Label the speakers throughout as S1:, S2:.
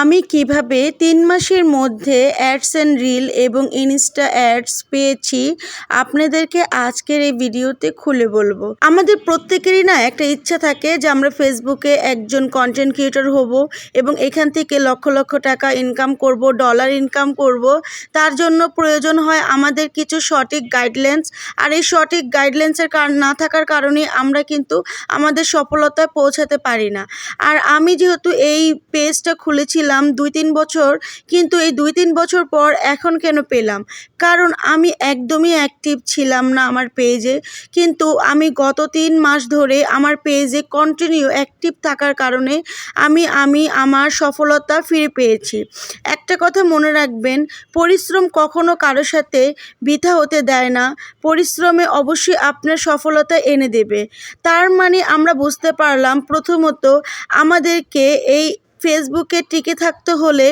S1: আমি কীভাবে তিন মাসের মধ্যে অ্যাডস অ্যান্ড রিল এবং ইনস্টা অ্যাডস পেয়েছি আপনাদেরকে আজকের এই ভিডিওতে খুলে বলব। আমাদের প্রত্যেকেরই না একটা ইচ্ছা থাকে যে আমরা ফেসবুকে একজন কন্টেন্ট ক্রিয়েটর হব এবং এখান থেকে লক্ষ লক্ষ টাকা ইনকাম করব ডলার ইনকাম করব। তার জন্য প্রয়োজন হয় আমাদের কিছু সঠিক গাইডলাইন্স আর এই সঠিক গাইডলাইন্সের না থাকার কারণে আমরা কিন্তু আমাদের সফলতায় পৌঁছাতে পারি না। আর আমি যেহেতু এই পেজটা খুলেছিলাম দুই তিন বছর, কিন্তু এই দুই তিন বছর পর এখন কেন পেলাম? কারণ আমি একদমই অ্যাক্টিভ ছিলাম না আমার পেজে কিন্তু আমি গত তিন মাস ধরে আমার পেজে কন্টিনিউ অ্যাক্টিভ থাকার কারণে আমি আমি আমার সফলতা ফিরে পেয়েছি। একটা কথা মনে রাখবেন, পরিশ্রম কখনো কারোর সাথে বৃথা হতে দেয় না। পরিশ্রমে অবশ্যই আপনার সফলতা এনে দেবে। তার মানে আমরা বুঝতে পারলাম প্রথমত আমাদেরকে এই ফেসবুকে টিকে থাকতে হলে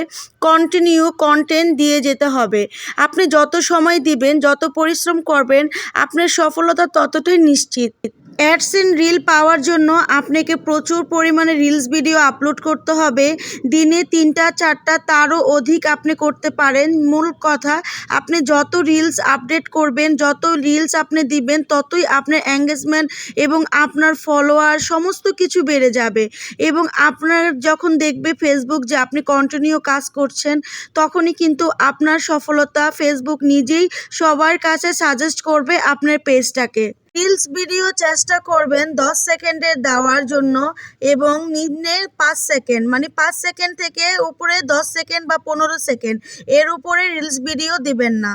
S1: কন্টিনিউ কন্টেন্ট দিয়ে যেতে হবে। আপনি যত সময় দিবেন, যত পরিশ্রম করবেন, আপনার সফলতা ততটাই নিশ্চিত। অ্যাডস ইন রিল পাওয়ার জন্য আপনাকে প্রচুর পরিমাণে রিলস ভিডিও আপলোড করতে হবে। দিনে তিনটা, চারটা তারও অধিক আপনি করতে পারেন। মূল কথা, আপনি যত রিলস আপডেট করবেন, যত রিলস আপনি দিবেন, ততই আপনার এঙ্গেজমেন্ট এবং আপনার ফলোয়ার সমস্ত কিছু বেড়ে যাবে। এবং আপনার যখন দেখবে ফেসবুক যে আপনি কন্টিনিউ কাজ করছেন, তখনই কিন্তু আপনার সফলতা ফেসবুক নিজেই সবার কাছে সাজেস্ট করবে আপনার পেজটাকে রিলস ভিডিও চেষ্টা করবেন দশ সেকেন্ডের দেওয়ার জন্য এবং নিম্নে পাঁচ সেকেন্ড মানে পাঁচ সেকেন্ড থেকে উপরে দশ সেকেন্ড বা পনেরো সেকেন্ড এর উপরে রিলস ভিডিও দিবেন না।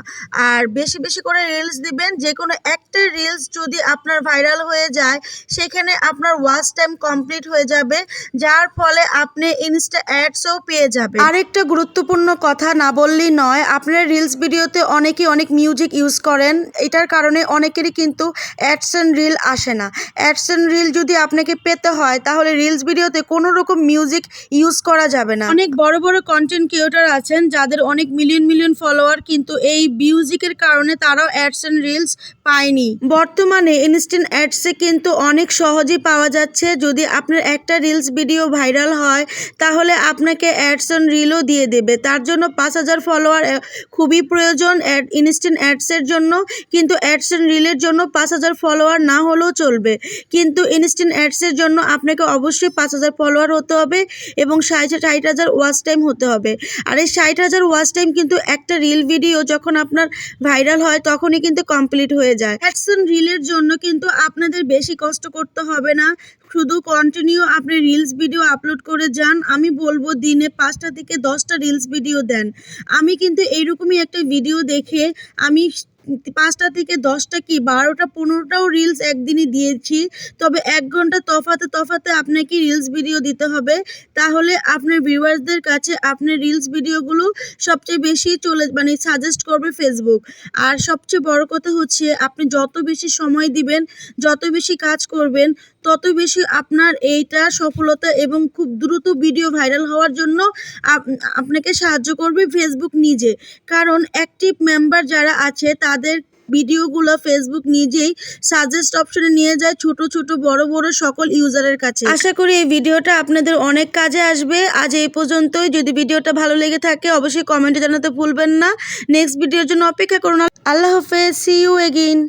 S1: আর বেশি বেশি করে রিলস দিবেন যে কোনো একটা রিলস যদি আপনার ভাইরাল হয়ে যায়, সেখানে আপনার ওয়াচ টাইম কমপ্লিট হয়ে যাবে, যার ফলে আপনি ইনস্টা অ্যাডসও পেয়ে যাবেন। আরেকটা গুরুত্বপূর্ণ কথা না বললেই নয়, আপনার রিলস ভিডিওতে অনেকেই অনেক মিউজিক ইউজ করেন, এটার কারণে অনেকেরই কিন্তু অ্যাডস রিল আসে না। অ্যাডস রিল যদি আপনাকে পেতে হয় তাহলে রিলস ভিডিওতে কোনো রকম মিউজিক ইউজ করা যাবে না। অনেক বড় বড় কন্টেন্ট ক্রিয়েটর আছেন যাদের অনেক মিলিয়ন মিলিয়ন ফলোয়ার কিন্তু এই মিউজিকের কারণে তারাও অ্যাডস অ্যান্ড রিলস পায়নি। বর্তমানে ইনস্ট্যান্ট অ্যাডসে কিন্তু অনেক সহজেই পাওয়া যাচ্ছে। যদি আপনার একটা রিলস ভিডিও ভাইরাল হয় তাহলে আপনাকে অ্যাডস অ্যান্ড রিলও দিয়ে দেবে। তার জন্য পাঁচ হাজার ফলোয়ার খুবই প্রয়োজন অ্যাড ইনস্ট্যান্ট অ্যাডসের জন্য। কিন্তু অ্যাডস অ্যান্ড রিলের জন্য পাঁচ হাজার ফলোয়ার না হলেও চলবে। কিন্তু ইনস্ট্যান্ট অ্যাডসের জন্য আপনাকে অবশ্যই পাঁচ হাজার ফলোয়ার হতে হবে এবং ষাট ষাট হাজার ওয়াচ টাইম হতে হবে। আর এই ষাট হাজার ওয়াচ টাইম কিন্তু একটা রিল ভিডিও যখন আপনার ভাইরাল হয়, তখনই কিন্তু কমপ্লিট হয়ে যায়। অ্যাডসন রিলের জন্য কিন্তু আপনাদের বেশি কষ্ট করতে হবে না। শুধু কন্টিনিউ আপনি রিলস ভিডিও আপলোড করে যান। আমি বলব দিনে পাঁচটা থেকে দশটা রিলস ভিডিও দেন। আমি কিন্তু এইরকমই একটা ভিডিও দেখে আমি পাঁচটা থেকে দশটা কি, বারোটা, পনেরোটাও রিলস একদিনই দিয়েছি। তবে এক ঘণ্টা তফাতে তফাতে আপনাকে রিলস ভিডিও দিতে হবে। তাহলে আপনার ভিউয়ার্সদের কাছে আপনার রিলস ভিডিওগুলো সবচেয়ে বেশি চলে মানে সাজেস্ট করবে ফেসবুক আর সবচেয়ে বড় কথা হচ্ছে, আপনি যত বেশি সময় দিবেন, যত বেশি কাজ করবেন তত বেশি আপনার এইটা সফলতা এবং খুব দ্রুত ভিডিও ভাইরাল হওয়ার জন্য আপনাকে সাহায্য করবে ফেসবুক নিজে। কারণ অ্যাক্টিভ মেম্বার যারা আছে, তাদের ভিডিওগুলো ফেসবুক নিজেই সাজেস্ট অপশনে নিয়ে যায় ছোট ছোট, বড় বড় সকল ইউজারের কাছে। আশা করি এই ভিডিওটা আপনাদের অনেক কাজে আসবে। আজ এই পর্যন্তই। যদি ভিডিওটা ভালো লেগে থাকে, অবশ্যই কমেন্টে জানাতে ভুলবেন না। নেক্সট ভিডিওর জন্য অপেক্ষা করুন। আল্লাহ হাফেজ। C you again